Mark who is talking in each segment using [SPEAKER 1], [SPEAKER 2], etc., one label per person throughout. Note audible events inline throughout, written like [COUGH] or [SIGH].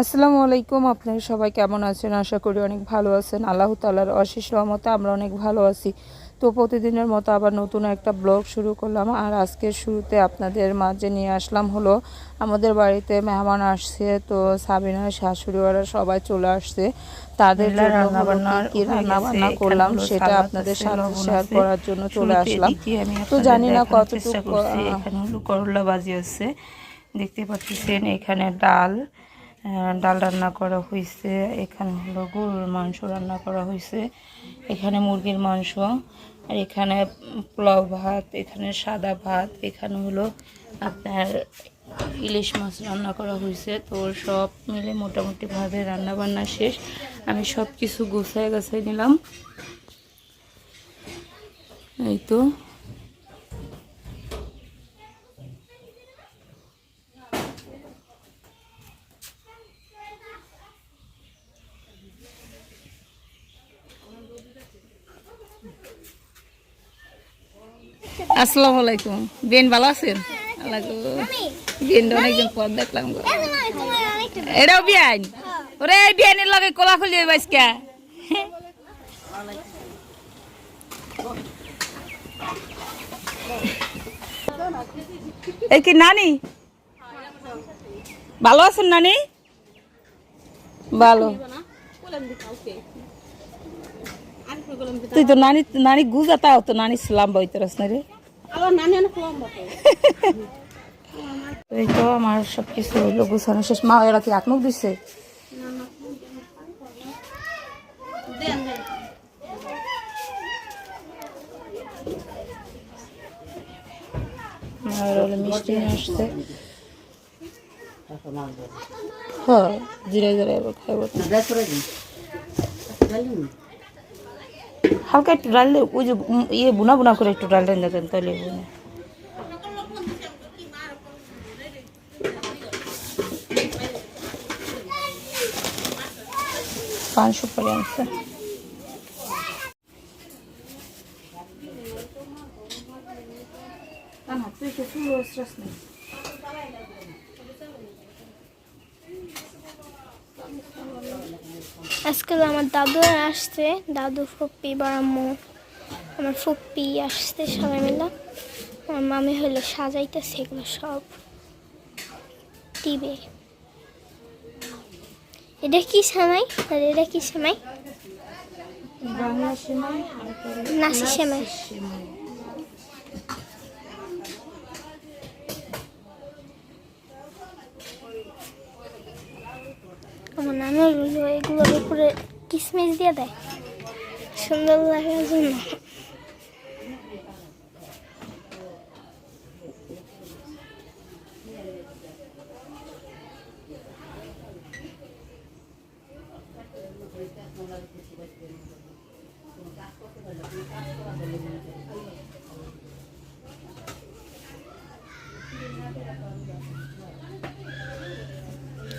[SPEAKER 1] আসসালামু আলাইকুম আপনারা সবাই কেমন আছেন? আশা করি অনেক ভালো আছেন। আল্লাহ তালার অশেষ রহমতে আমরা অনেক ভালো আছি। তো প্রতিদিনের মতো আবার নতুন একটা ব্লগ শুরু করলাম। আর আজকের শুরুতে আপনাদের মাঝে নিয়ে আসলাম হলো আমাদের বাড়িতে মেহমান আসছে। তো সাবিনা শাশুড়ি ওরা সবাই চলে আসছে। তাদের কি রান্না। বান্না করলাম সেটা আপনাদের সাথে শেয়ার করার জন্য চলে আসলাম। তো জানি না কতটুকু
[SPEAKER 2] এখানে হলো করলা ভাজি আছে। দেখতে পাচ্ছেন এখানে ডাল ডাল রান্না করা হয়েছে এখানে হলো গরুর মাংস রান্না করা হয়েছে এখানে মুরগির মাংস, আর এখানে পোলাও ভাত, এখানে সাদা ভাত, এখানে হলো আপনার ইলিশ মাছ রান্না করা হয়েছে তো সব মিলে মোটামুটিভাবে রান্না বান্না শেষ। আমি সব কিছু গুছাই গাছাই নিলাম। এই তো। আসসালামু আলাইকুম। বেন ভালো আছেন? আল্লাহ অনেকদিন পর দেখলাম গো। এটাও বিয়ান? ওরে এই বিয়ানের লগে কোলা খুলি বাইসকা এই কি নানি? ভালো আছেন নানি? ভালো। তুই তো নানি নানি গুজা তাও তো নানি সালাম বইতেরস না রে। [LAUGHS] এই তো আমার সব কিছু হইল গুছানো শেষ। মা এরা কি আত্মক হলো মিষ্টি নিয়ে আসছে। হ্যাঁ জিরে জিরে খাইব। হালকা একটু ডাল দে ওই যে উম, ইয়ে বুনা বুনা করে একটু ডাল দেন দেখেন তাহলে বুনে পান সুপারি আনছে
[SPEAKER 3] আজকাল আমার দাদু আসছে দাদু ফুপ্পি বারাম্মু আমার ফুপ্পি আসছে সবাই মিলে। আমার মামি হলো সাজাইতেছে এগুলো সব। টিবে এটা কি সেমাই? আর এটা কি সেমাই? নাসি সেমাই। আমার নানু হলো এগুলোর উপরে কিসমিস দিয়ে দেয় সুন্দর লাগার জন্য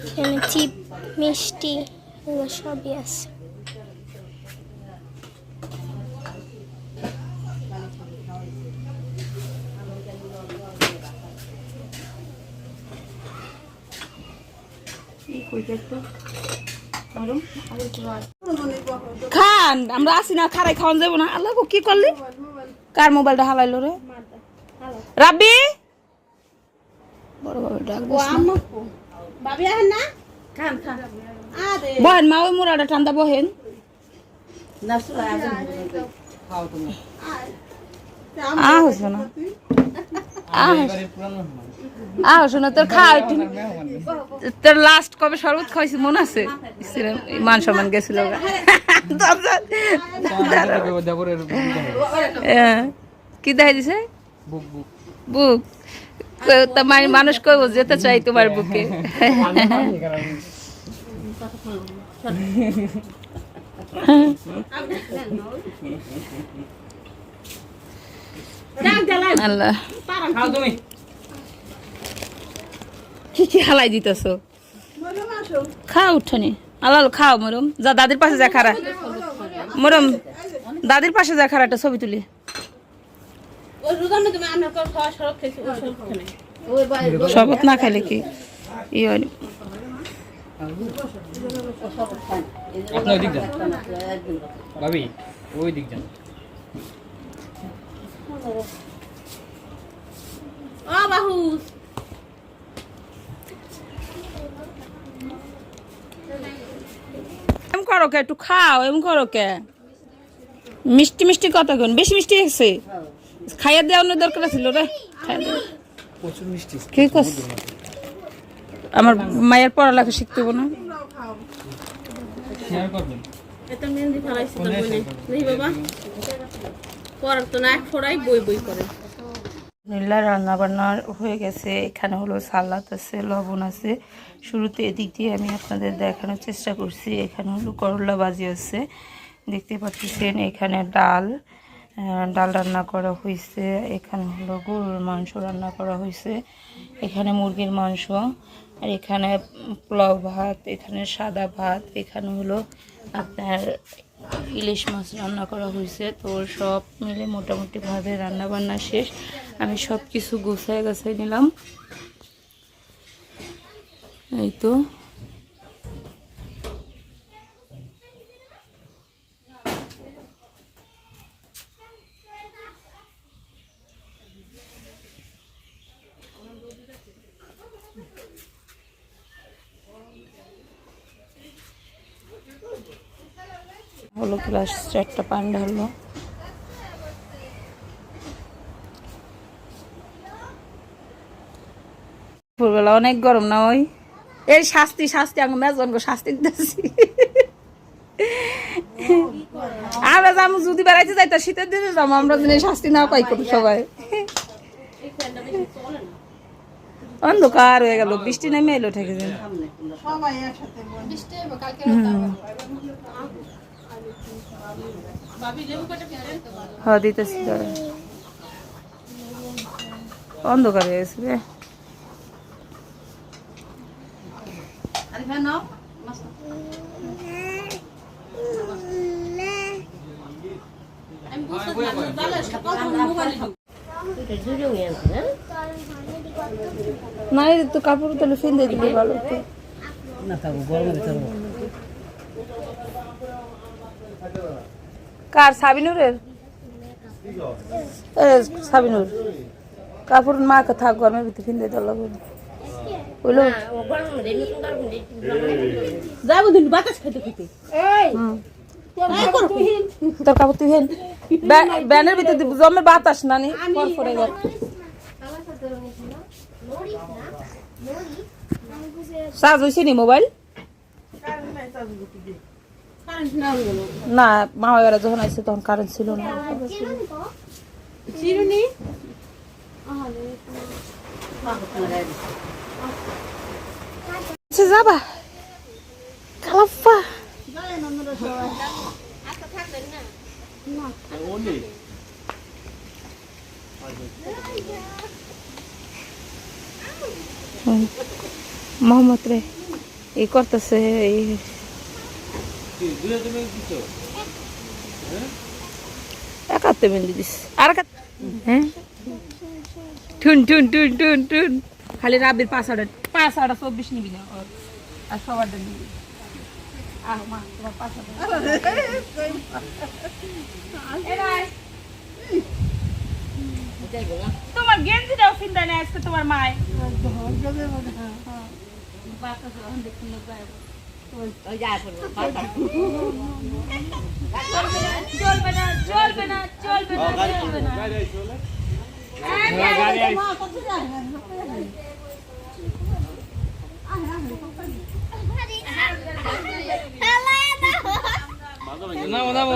[SPEAKER 3] এখানে চিপ মিষ্টি এগুলো সবই আছে।
[SPEAKER 2] খান আমরা আসি না খারাই খাওয়ান যাব না। আল্লাহ কি করলি? কার মোবাইলটা হালাইলো রে? রাব্বি? বড় বাবা ডাক। বহেন মা ওই মুরাটা ঠান্ডা বহেন। আহ হইছে আহ আহ শোনা তোর খাওয়া একটু তোর লাস্ট কবে শরবত খাইছি মনে আছে? মান সম্মান গেছিল। কি দেখাই দিছে? বুক। কই- তা মানে মানুষ কইব যেতে চাই তোমার বুকে। আল্লাহ। কি কি খাও উঠনি। খাও মরম। যা, দাদির পাশে যা খারা মরম, দাদির পাশে যা খারা একটা ছবি তুলি। শরবত না খাইলে কি? ই হয়
[SPEAKER 4] আপনি দিক যান। ভাবি ওই দিক যান।
[SPEAKER 2] এম করো কে একটু খাও এম করো কে। মিষ্টি মিষ্টি কত কোন বেশি মিষ্টি হয়েছে। খাইয়া দেওয়ানোর দরকার ছিল রে। কি কস? আমার মায়ের পড়া পড়ালেখা শিখতে হবে না।
[SPEAKER 4] শেয়ার করবেন।
[SPEAKER 5] এটা মেহেন্দি ফেলাইছি তোর বইনে দেখি বাবা। পড়ার তো না এক ফোড়াই বই বই করে
[SPEAKER 2] নীলা রান্না বান্না হয়ে গেছে। এখানে হলো সালাদ আছে লবণ আছে। শুরুতে এদিক দিয়ে আমি আপনাদের দেখানোর চেষ্টা করছি। এখানে হলো করলা বাজি আছে। দেখতে পাচ্ছেন এখানে ডাল ডাল রান্না করা হয়েছে এখানে হলো গরুর মাংস রান্না করা হয়েছে এখানে মুরগির মাংস, আর এখানে পোলাও ভাত, এখানে সাদা ভাত, এখানে হলো আপনার ইলিশ মাছ রান্না করা হয়েছে তো সব মিলে মোটামুটিভাবে রান্না বান্না শেষ। আমি সব কিছু গুছায় গাছাই নিলাম। এই তো হলো গ্লাস চারটা পান ঢাললো দুপুরবেলা অনেক গরম না ওই? এই শাস্তি শাস্তি আমি মেজন গো শাস্তি দিতেছি। আমরা যাব যদি বেড়াইতে যাই তা শীতের দিনে যাব আমরা দিনে শাস্তি না পাই করি সবাই। অন্ধকার হয়ে গেল বৃষ্টি নেমে এলো ঠেকে যেন হ্যাঁ দিতেছি। অন্ধকার হয়ে গেছে রে। না তো কাপড় তাহলে ফেলে দিলে ভালো তো কার সাবিনুরের? এ সাবিনুর। কাপড় মা কে থাক গরমের ভিতরে ফিন্দে দেওয়া লাগবে বুঝলো
[SPEAKER 5] যাব দিন বাতাস খেতে খেতে।
[SPEAKER 2] তোর কাপড় তুই হেন। ব্যা- ব্যানের ভিতরে দিব জমের বাতাস না নি ফরফরে গেল চার্জ হয়েছে নি। মোবাইল?
[SPEAKER 5] না হয়ে গেল
[SPEAKER 2] মা এরা যখন আসছে তখন কারেন্ট ছিল না।
[SPEAKER 5] চিরুনি?
[SPEAKER 2] আচ্ছা যাবা। কালাপ্পা মোহাম্মদ রে এই করতেছে এই হ্যাঁ? টুন খালি রাবির পাঁচাটা পাঁচাটা চব্বিশ নিবি না আর সবারটা নিবি। তোমার গেঞ্জিটাও চিন্তা নেই আজকে তোমার মায়। চলবে না চলবে না চলবে না চলবে না
[SPEAKER 4] নামো নামো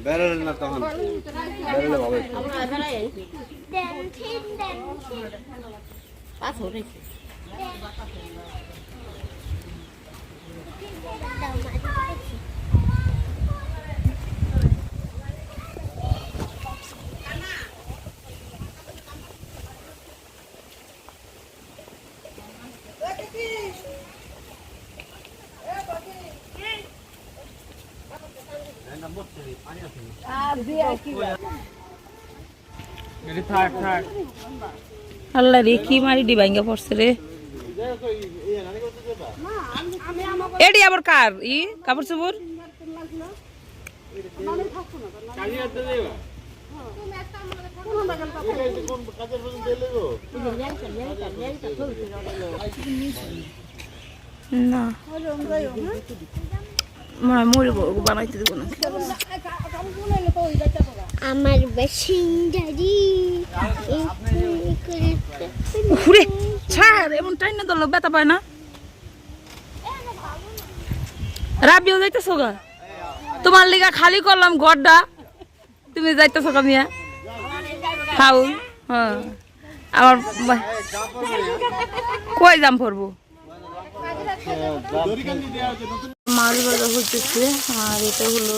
[SPEAKER 6] বেরোলে না তখন বেরোলে ভাবে
[SPEAKER 4] থাক
[SPEAKER 2] আল্লাহ রে, কি মারি ডি ভাঙ্গা পড়ছে রে? এডি আবার কার? ই, কাপড় চোপড়? না। মনে মরে বানাইতে দেবো না।
[SPEAKER 3] আমার বাসিন্দারি
[SPEAKER 2] ঘুরে ছাড় এমন টাইম না দল ব্যথা পায় না। রাবিও যাইতেছো গা? তোমার লিগা খালি করলাম ঘরটা তুমি যাইতেছো গা মিয়া? খাও। হ্যাঁ। আমার কই যাম পড়ব মাছ ভাজা হচ্ছে আর এটা হলো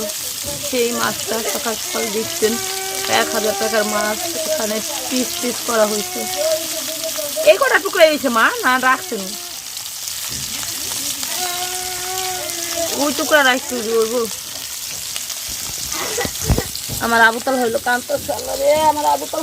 [SPEAKER 2] সেই মাছটা সকাল সকাল দেখছেন, এক হাজার টাকার মাছ, এখানে পিস পিস করা হয়েছে এই কটা টুকরো হয়েছে মা? না, রাখছেন? ওই টুকরা রাখতে দিব আমার আবুতাল হইল কান্ত আমার আবুতাল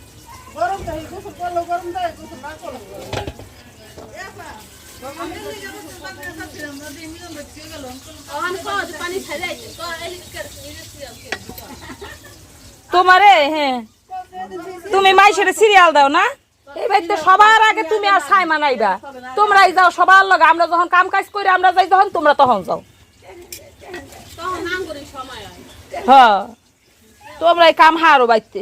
[SPEAKER 2] তোমারে হ্যাঁ। তুমি মাইসের সিরিয়াল দাও না? এই বাড়িতে সবার আগে তুমি আর ছাই মানাইবা। তোমরাই যাও সবার লগে। আমরা যখন কাম কাজ করি আমরা যাই যখন তোমরা তখন যাও।
[SPEAKER 5] তখন নাম করি সময় হ্যাঁ।
[SPEAKER 2] তোমরা এই কাম হারো বাইতে।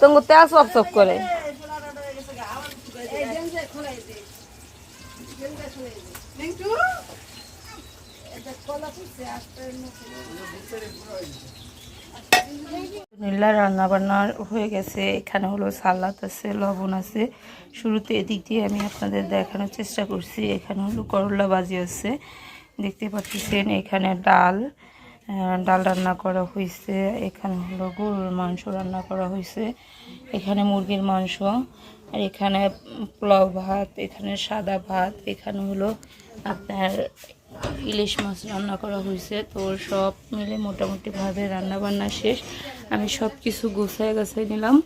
[SPEAKER 2] তোমাকে তেল সব সব করে। নীলা রান্না বান্না হয়ে গেছে। এখানে হলো সালাদ আছে, লবণ আছে। শুরুতে এদিক দিয়ে আমি আপনাদের দেখানোর চেষ্টা করছি। এখানে হলো করলা বাজি আছে। দেখতে পাচ্ছেন, এখানে ডাল ডাল রান্না করা হয়েছে এখানে হলো গরুর মাংস রান্না করা হয়েছে এখানে মুরগির মাংস, আর এখানে পোলাও ভাত, এখানে সাদা ভাত, এখানে হলো আপনার ইলিশ মাছ রান্না করা হয়েছে। তো সব মিলে মোটামুটিভাবে রান্নাবান্না শেষ। আমি সব কিছু গোছায় গাছায় নিলাম।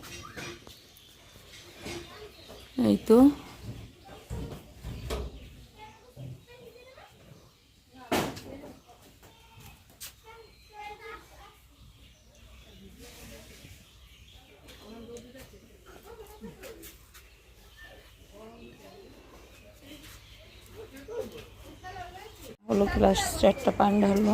[SPEAKER 2] এই তো। হলো ক্লাস চারটা পান ঢাললো